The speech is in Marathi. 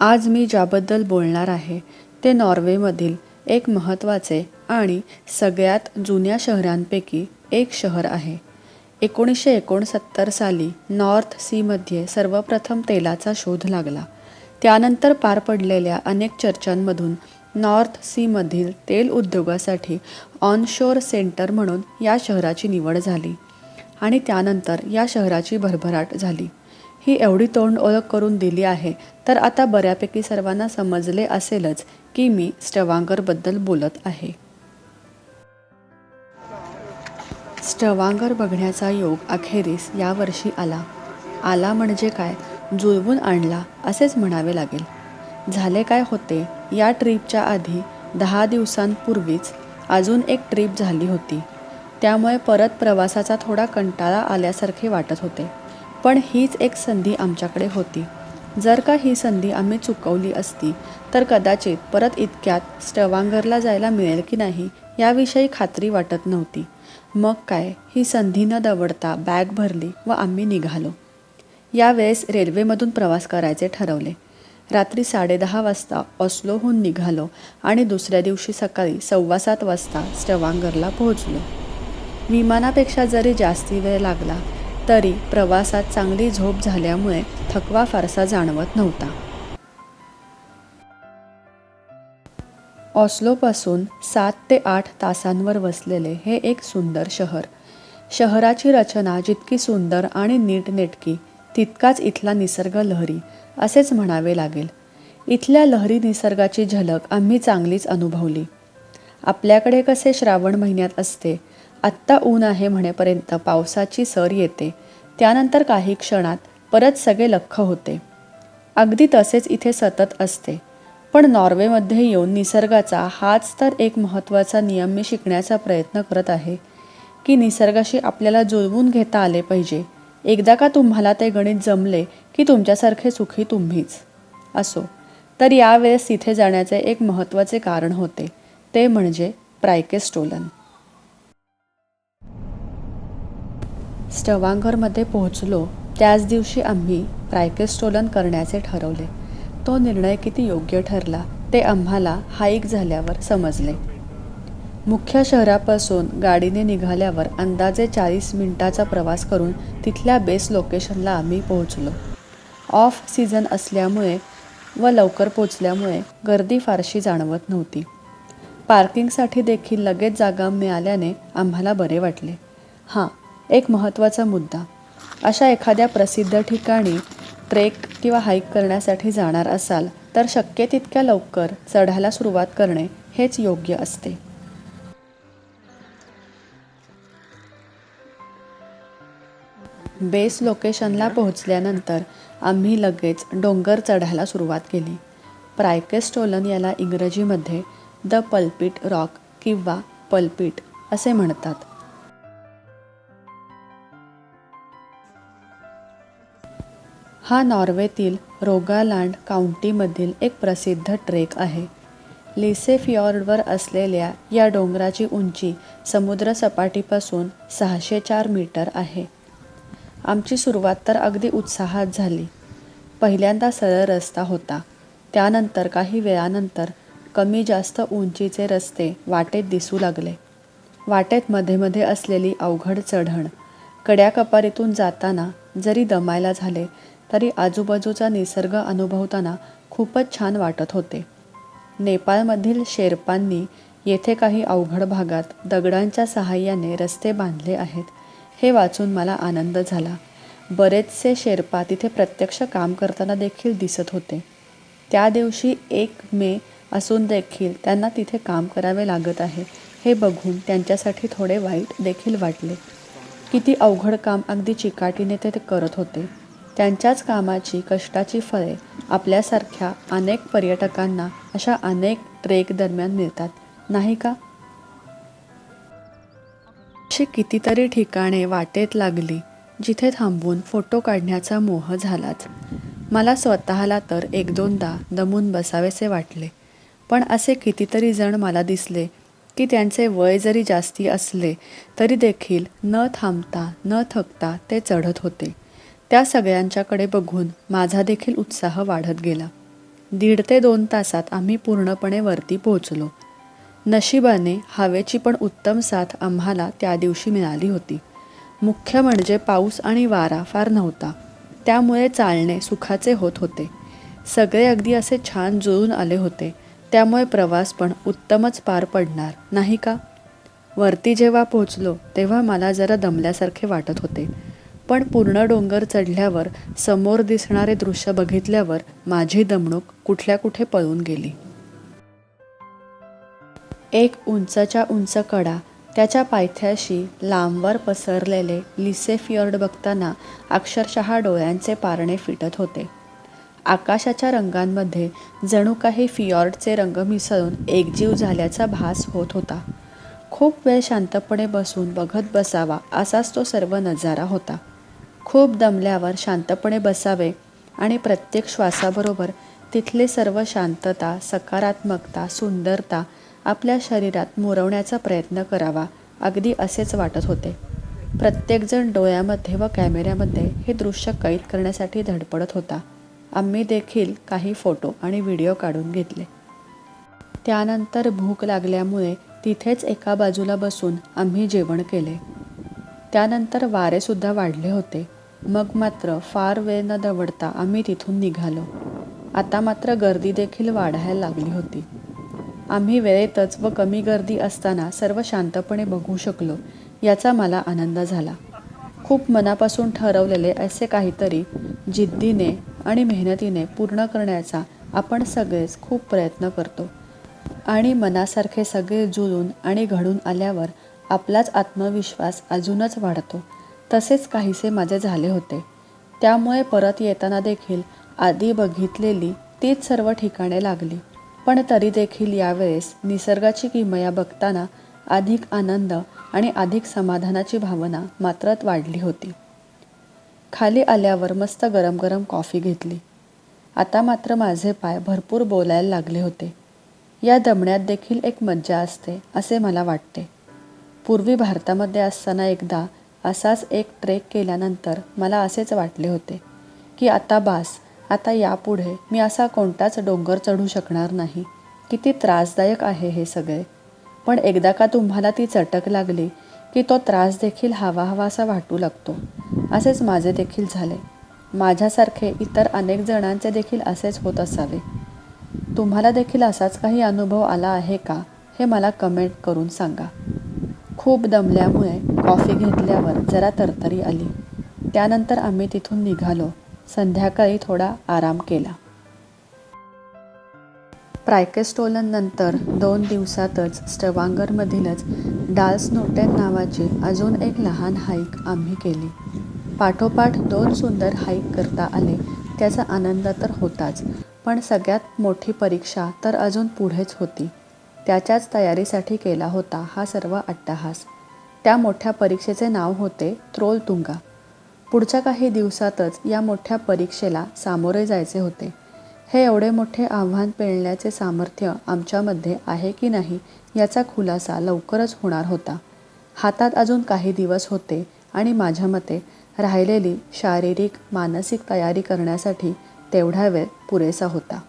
आज मी ज्याबद्दल बोलणार आहे ते नॉर्वेमधील एक महत्त्वाचे आणि सगळ्यात जुन्या शहरांपैकी एक शहर आहे. एकोणीसशे एकोणसत्तर साली नॉर्थ सीमध्ये सर्वप्रथम तेलाचा शोध लागला. त्यानंतर पार पडलेल्या अनेक चर्चांमधून नॉर्थ सीमधील तेल उद्योगासाठी ऑनशोर सेंटर म्हणून या शहराची निवड झाली आणि त्यानंतर या शहराची भरभराट झाली. ही एवढी तोंड ओळख करून दिली आहे तर आता बऱ्यापैकी सर्वांना समजले असेलच की मी स्टवांगरबद्दल बोलत आहे. स्टवांगर बघण्याचा योग अखेरीस यावर्षी आला. आला म्हणजे काय? जुळवून आणला असेच म्हणावे लागेल. झाले काय होते? या ट्रीपच्या आधी दहा दिवसांपूर्वीच अजून एक ट्रीप झाली होती. त्यामुळे परत प्रवासाचा थोडा कंटाळा आल्यासारखे वाटत होते. पण हीच एक संधी आमच्याकडे होती. जर का ही संधी आम्ही चुकवली असती तर कदाचित परत इतक्यात स्टवांगरला जायला मिळेल की नाही याविषयी खात्री वाटत नव्हती. मग काय? ही संधी न दवडता बॅग भरली व आम्ही निघालो. यावेळेस रेल्वेमधून प्रवास करायचे ठरवले. रात्री साडेदहा वाजता ऑस्लोहून निघालो आणि दुसऱ्या दिवशी सकाळी सव्वा सात वाजता स्टवांगरला पोहोचलो. विमानापेक्षा जरी जास्ती वेळ लागला तरी प्रवासात चांगली झोप झाल्यामुळे थकवा फारसा जाणवत नव्हता. ऑस्लोपासून सात ते आठ तासांवर वसलेले हे एक सुंदर शहर. शहराची रचना जितकी सुंदर आणि नीटनेटकी तितकाच इथला निसर्ग लहरी असेच म्हणावे लागेल. इथल्या लहरी निसर्गाची झलक आम्ही चांगलीच अनुभवली. आपल्याकडे कसे श्रावण महिन्यात असते आत्ता ऊन आहे म्हणेपर्यंत पावसाची सर येते. त्यानंतर काही क्षणात परत सगळे लख्ख होते. अगदी तसेच इथे सतत असते. पण नॉर्वेमध्ये येऊन निसर्गाचा हाच तर एक महत्त्वाचा नियम मी शिकण्याचा प्रयत्न करत आहे की निसर्गाशी आपल्याला जुळवून घेता आले पाहिजे. एकदा का तुम्हाला ते गणित जमले की तुमच्यासारखे सुखी तुम्हीच? असो. तर यावेळेस तिथे जाण्याचे एक महत्त्वाचे कारण होते. ते म्हणजे प्रायकेस्टोलन. स्टवांगरमध्ये पोहोचलो त्याच दिवशी आम्ही प्रायकेस्टोलन करण्याचे ठरवले. तो निर्णय किती योग्य ठरला ते आम्हाला हाईक झाल्यावर समजले. मुख्य शहरापासून गाडीने निघाल्यावर अंदाजे चाळीस मिनिटाचा प्रवास करून तिथल्या बेस लोकेशनला आम्ही पोहोचलो. ऑफ सीझन असल्यामुळे व लवकर पोचल्यामुळे गर्दी फारशी जाणवत नव्हती. पार्किंगसाठी देखील लगेच जागा मिळाल्याने आम्हाला बरे वाटले. हां एक महत्त्वाचा मुद्दा. अशा एखाद्या प्रसिद्ध ठिकाणी ट्रेक किंवा हाईक करण्यासाठी जाणार असाल तर शक्य तितक्या लवकर चढायला सुरुवात करणे हेच योग्य असते. बेस लोकेशनला पोहोचल्यानंतर आम्ही लगेच डोंगर चढायला सुरुवात केली. प्रायकेस्टोलन याला इंग्रजीमध्ये द पल्पिट रॉक किंवा पल्पिट असे म्हणतात. हा नॉर्वेतील रोगालँड काउंटीमधील एक प्रसिद्ध ट्रेक आहे. लिसेफियॉर्डवर असलेल्या या डोंगराची उंची समुद्रसपाटीपासून सहाशे चार मीटर आहे. आमची सुरुवात तर अगदी उत्साहात झाली. पहिल्यांदा सरळ रस्ता होता. त्यानंतर काही वेळानंतर कमी जास्त उंचीचे रस्ते वाटेत दिसू लागले. वाटेत मध्ये मध्ये असलेली अवघड चढण कड्याकपारीतून जाताना जरी दमायला झाले तरी आजूबाजूचा निसर्ग अनुभवताना खूपच छान वाटत होते. नेपाळमधील शेर्पांनी येथे काही अवघड भागात दगडांच्या सहाय्याने रस्ते बांधले आहेत हे वाचून मला आनंद झाला. बरेचसे शेर्पा तिथे प्रत्यक्ष काम करताना देखील दिसत होते. त्या दिवशी एक मे असून देखील त्यांना तिथे काम करावे लागत आहे हे बघून त्यांच्यासाठी थोडे वाईट देखील वाटले. किती अवघड काम अगदी चिकाटीने ते ते करत होते. त्यांच्याच कामाची कष्टाची फळे आपल्यासारख्या अनेक पर्यटकांना अशा अनेक ट्रेक दरम्यान मिळतात. नाही का? अशी कितीतरी ठिकाणे वाटेत लागली जिथे थांबून फोटो काढण्याचा मोह झालाच. मला स्वतःला तर एक दोनदा दमून बसावेसे वाटले पण असे कितीतरी जण मला दिसले की त्यांचे वय जरी जास्ती असले तरी देखील न थांबता न थकता ते चढत होते. त्या सगळ्यांच्याकडे बघून माझा देखील उत्साह वाढत गेला. दीड ते दोन तासात आम्ही पूर्णपणे वरती पोहोचलो. नशिबाने हवेची पण उत्तम साथ आम्हाला त्या दिवशी मिळाली होती. मुख्य म्हणजे पाऊस आणि वारा फार नव्हता. त्यामुळे चालणे सुखाचे होत होते. सगळे अगदी असे छान जुळून आले होते. त्यामुळे प्रवास पण उत्तमच पार पडणार नाही का? वरती जेव्हा पोहोचलो तेव्हा मला जरा दमल्यासारखे वाटत होते. पण पूर्ण डोंगर चढल्यावर समोर दिसणारे दृश्य बघितल्यावर माझी दमणूक कुठल्या कुठे पळून गेली. एक उंचच्या उंच कडा त्याच्या पायथ्याशी लांबवर पसरलेले लिसे फियर्ड बघताना अक्षरशः डोळ्यांचे पारणे फिटत होते. आकाशाच्या रंगांमध्ये जणू काही फियॉर्डचे रंग मिसळून एकजीव झाल्याचा भास होत होता. खूप वेळ शांतपणे बसून बघत बसावा असाच तो सर्व नजारा होता. खूप दमल्यावर शांतपणे बसावे आणि प्रत्येक श्वासाबरोबर तिथले सर्व शांतता सकारात्मकता सुंदरता आपल्या शरीरात मुरवण्याचा प्रयत्न करावा अगदी असेच वाटत होते. प्रत्येकजण डोळ्यामध्ये व कॅमेऱ्यामध्ये हे दृश्य कैद करण्यासाठी धडपडत होता. आम्ही देखील काही फोटो आणि व्हिडिओ काढून घेतले. त्यानंतर भूक लागल्यामुळे तिथेच एका बाजूला बसून आम्ही जेवण केले. त्यानंतर वारेसुद्धा वाढले होते. मग मात्र फार वेळ न दवडता आम्ही तिथून निघालो. आता मात्र गर्दी देखील वाढायला लागली होती. आम्ही वेळेतच व कमी गर्दी असताना सर्व शांतपणे बघू शकलो याचा मला आनंद झाला. खूप मनापासून ठरवलेले असे काहीतरी जिद्दीने आणि मेहनतीने पूर्ण करण्याचा आपण सगळेच खूप प्रयत्न करतो. आणि मनासारखे सगळे जुळून आणि घडून आल्यावर आपलाच आत्मविश्वास अजूनच वाढतो. तसेच काहीसे माझे झाले होते. त्यामुळे परत येताना देखील आधी बघितलेली तीच सर्व ठिकाणे लागली. पण तरी देखील यावेळेस निसर्गाची किमया बघताना अधिक आनंद आणि अधिक समाधानाची भावना मात्रच वाढली होती. खाली आल्यावर मस्त गरम गरम कॉफी घेतली. आता मात्र माझे पाय भरपूर बोलायला लागले होते. या दमण्यात देखील एक मज्जा असते असे मला वाटते. पूर्वी भारतामध्ये असताना एकदा असाच एक ट्रेक केल्यानंतर मला असेच वाटले होते की आता बास आता यापुढे मी असा कोणताच डोंगर चढू शकणार नाही. किती त्रासदायक आहे हे सगळे. पण एकदा का तुम्हाला ती चटक लागली की तो त्रास देखील हवा हवासा वाटू लागतो. असेच माझे देखील झाले. माझ्यासारखे इतर अनेक जणांचे देखील असेच होत असावे. तुम्हाला देखील असाच काही अनुभव आला आहे का हे मला कमेंट करून सांगा. खूप दमल्यामुळे कॉफी घेतल्यावर जरा तरतरी आली. त्यानंतर आम्ही तिथून निघालो. संध्याकाळी थोडा आराम केला. प्रायकेस्टोलनंतर दोन दिवसातच स्टवांगरमधीलच डाल्स नोटेन नावाची अजून एक लहान हाईक आम्ही केली. पाठोपाठ दोन सुंदर हाईक करता आले. त्याचा आनंद तर होताच पण सगळ्यात मोठी परीक्षा तर अजून पुढेच होती. त्याच्याच तयारीसाठी केला होता हा सर्व अट्टहास. त्या मोठ्या परीक्षेचे नाव होते त्रोलतुंगा. पुढच्या काही दिवसातच या मोठ्या परीक्षेला सामोरे जायचे होते. हे एवढे मोठे आव्हान पेलण्याचे सामर्थ्य आमच्यामध्ये आहे की नाही याचा खुलासा लवकरच होणार होता. हातात अजून काही दिवस होते आणि माझ्या मते राहिलेली शारीरिक मानसिक तयारी करण्यासाठी तेवढा वेळ पुरेसा होता.